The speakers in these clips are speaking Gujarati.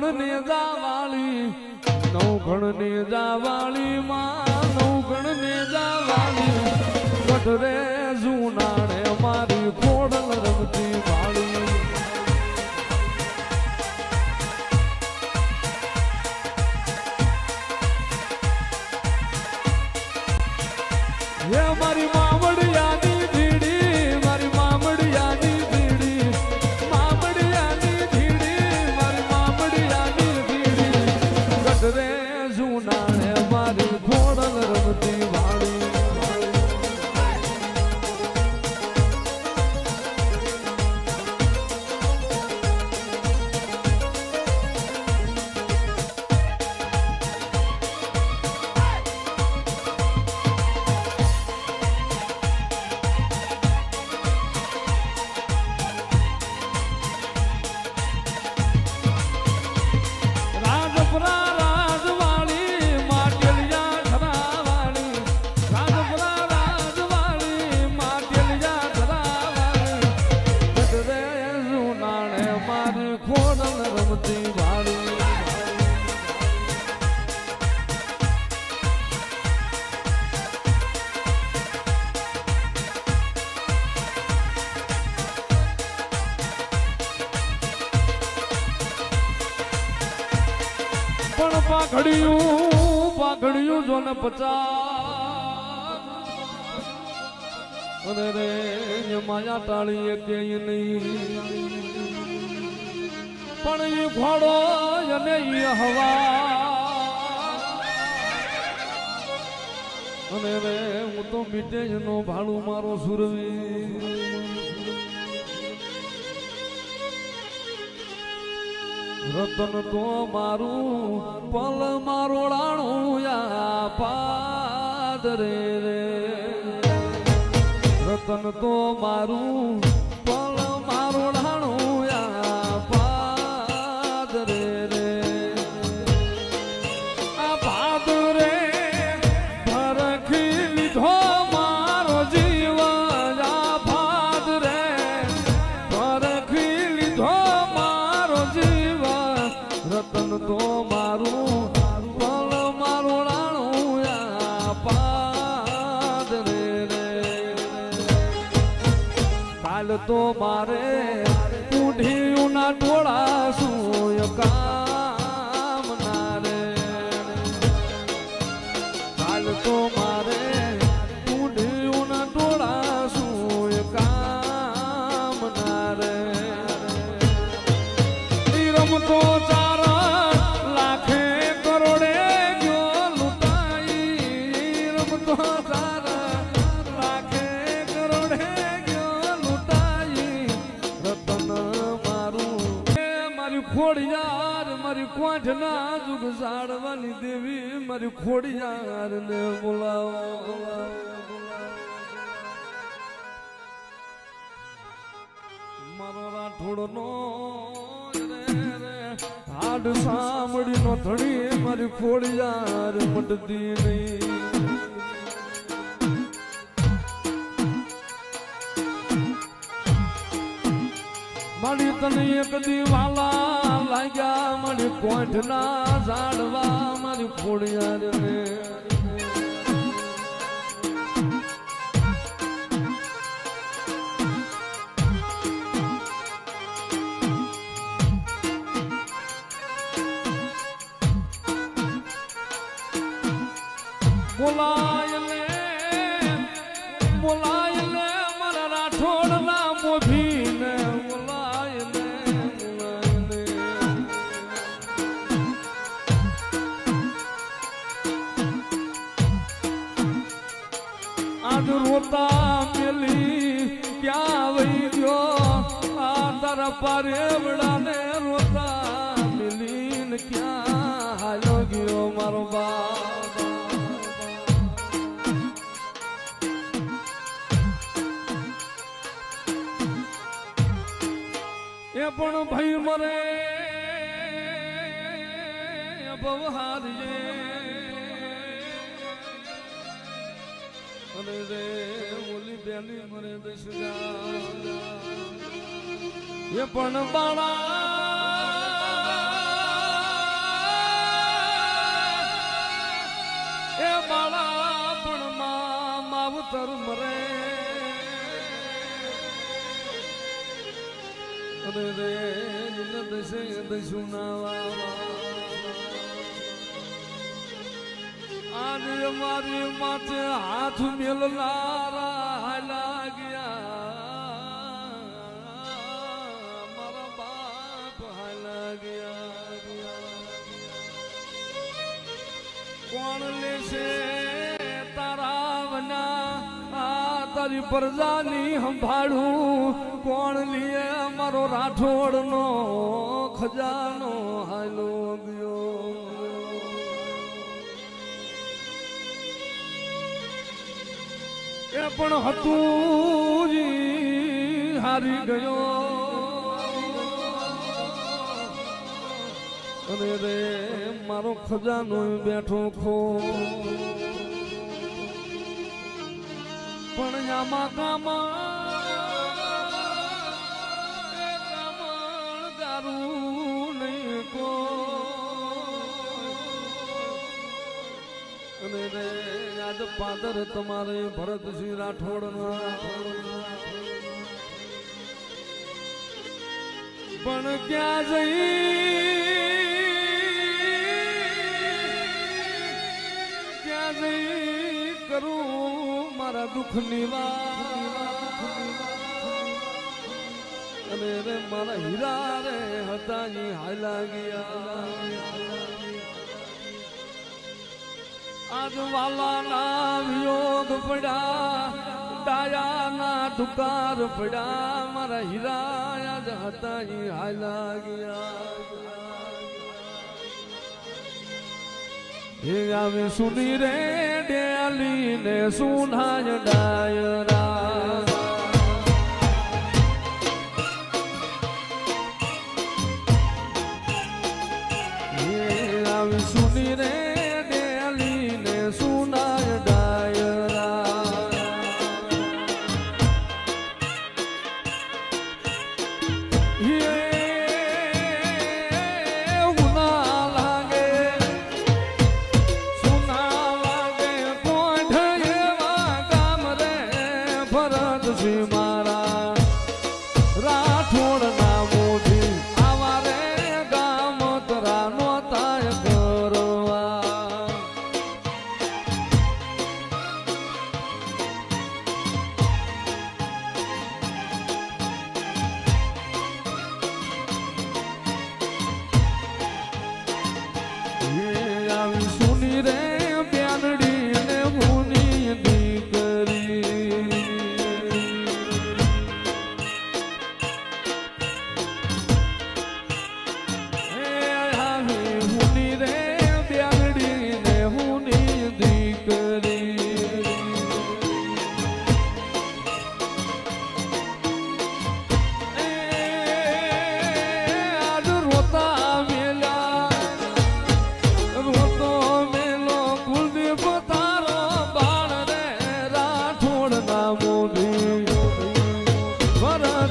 ઘણ ને જાવાળી નવ ઘણ ને જાવાળી. પચાસ રે માયા ટાળી કે નહીં. પણ એ ઘોડો અને હવા અને રે હું તો મીટે નો ભાડું મારો સુરવી. રતન તો મારું પલ મારો રાણું યા પાદરે રે. રતન તો મારું તો મારે પૂઢીના ટોળા મારી ખોડિયાર ને બોલાવો. બોલાવો મારો રાઠોડ નો હાડ સાંભળી નો ધણી મારી ખોડિયાર મટતી નહીં. મારી તને એક દીવાલા લાગ્યા મારી કોઠ ના ઝાડવા મારી ફોડિયા ને બોલાય લે પણ ભય મરે. બવહારીએ અને રે ઓલી બેલી મરે દસ એ પણ બાળા રે દશે દશુના આજ મારી માથે હાથ મેલનારા લાગ્યા મારા બાપ લાગ્યા કોણ લેશે તારા વના, આ તારી પ્રજાની સંભાળું. કોણ લીએ મારો રાઠોડ નો ખજાનો હાલો ગયો. એ પણ હતું હારી ગયો. અને રે, મારો ખજાનો બેઠો ખો. પણ આમાં કામણ પાદર તમારે ભરતસિંહ રાઠોડ પણ ક્યાં જઈ? ક્યાં જઈ કરું મારા દુઃખની વાત? અને રે મારા હીરા રે હતા હાલા ગયા. આજ વાલાના વિયોગ પડ્યા ડાયાના દુકાર પડ્યા, મારા હીરા આજ હતા હાલા ગયા. હે સુની રે ડેલી ને સુનાય ડાયરા.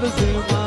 the zoo.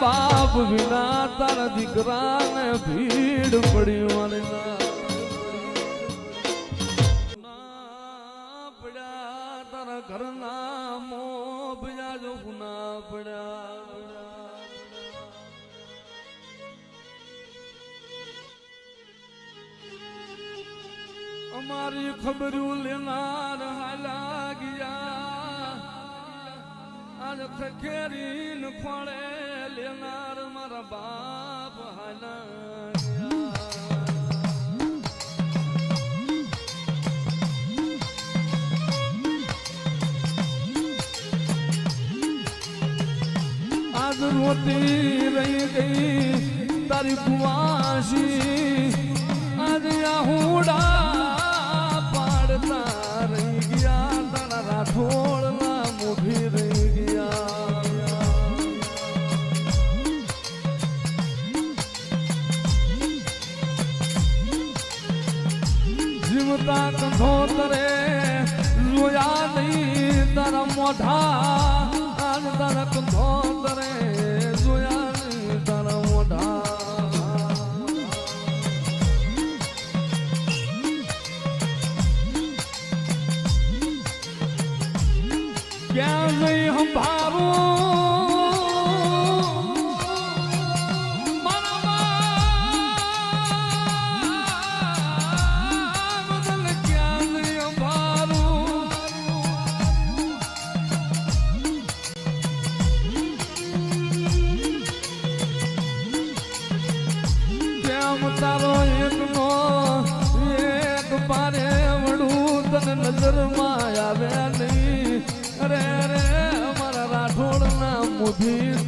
બાપ વિના તારા દીકરાને ભીડ પડી મને ના પડ્યા પડ્યા. અમારી ખબરું લેનાર હાલા ગયા. આજ ખેરી ખોળે લેનાર મારા બાપ હાલા રોતી રહી ગઈ તારી કુવાસી ક્યાં નહીં સંભાળું મારા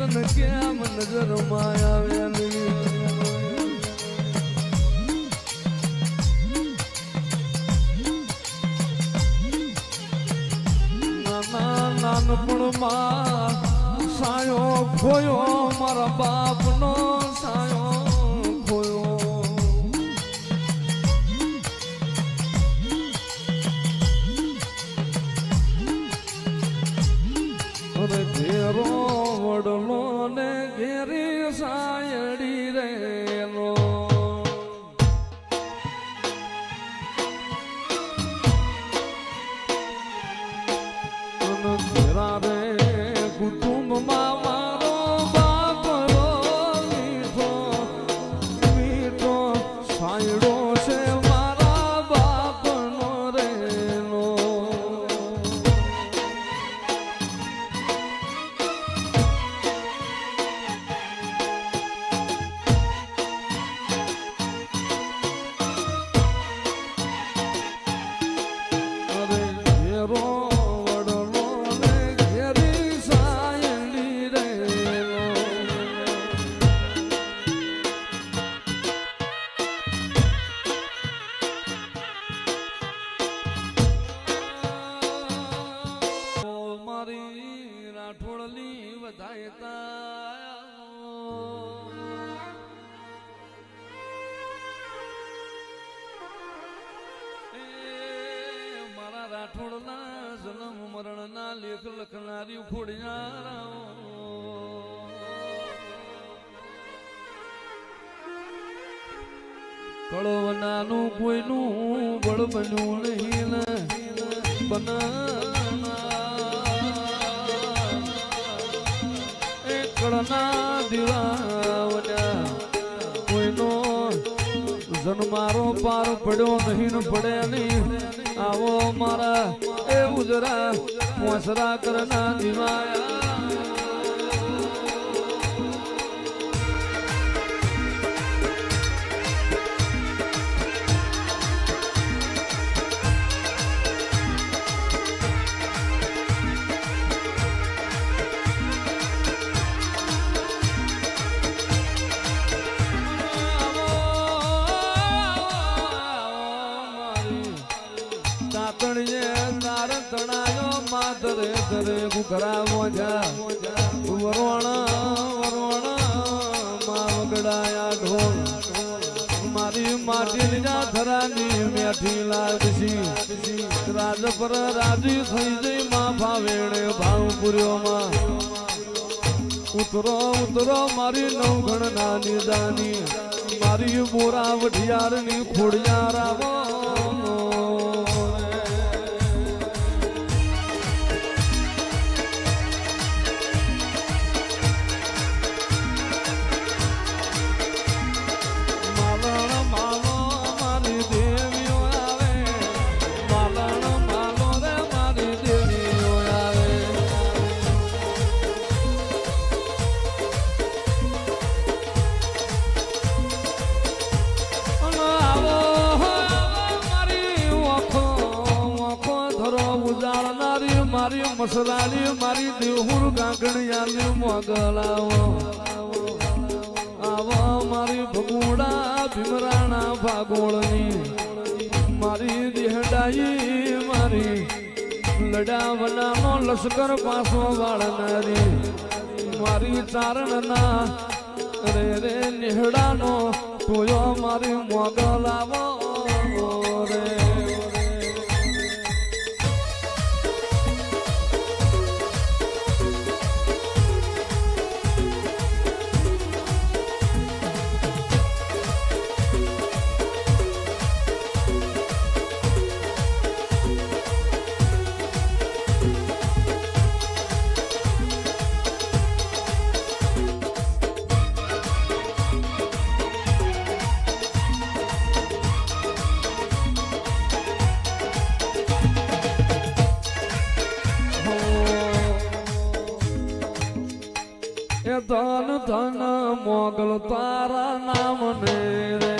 મોભી તને કેમ નજરમાં નાના નાનપણમાં સાયો ખોયો મારા બાપનો સાયો. ને કળવનાનું કોઈનું બળ બન્યું નહીં બના કળના દીવાવના કોઈનો જન્મારો પાર પડ્યો નહીં પડે નહીં. આવો મારા એ ઉજરા પોસરા કરના દિવાયા. તરે ઘુઘરા મોજા. વરોણા વરોણા, માં ઢોલ. મારી માટી લીધા ધરાની મેઠી લાગશી. રાજ પર રાજી થઈ જઈ માં ભાવેડે ભાવ પૂર્યો માં. ઉતરો ઉતરો મારી નવગણ નાની દાની મારી બોરા વઢિયારની ખોડિયાર મારી મસરાલી મારી દેહુર ગાંગણિયાલી મોગલાવો આવો મારી ભગુડા, ભીમરાણા ભાગોળની. મારી દેહડાઈ મારી લડાવનાનો લશ્કર પાસો વાળનારી. મારી ચારણના રે રે નિહડાનો, તોયો મારી મોગલ ધન ધન મોગલ તારા નામ ને રે.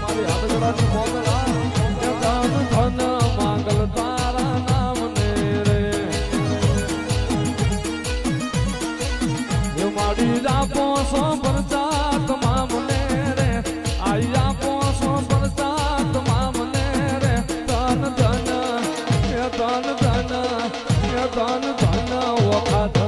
મારી હાથગડાની મોગલ ધન ધન મોગલ તારા નામ ને રે. મારી આપો સો પરચા તમામ ને રે આઈ આપો સો પરચા મામ ને રે. ધન ધન ધન ધન ધન ધન વખા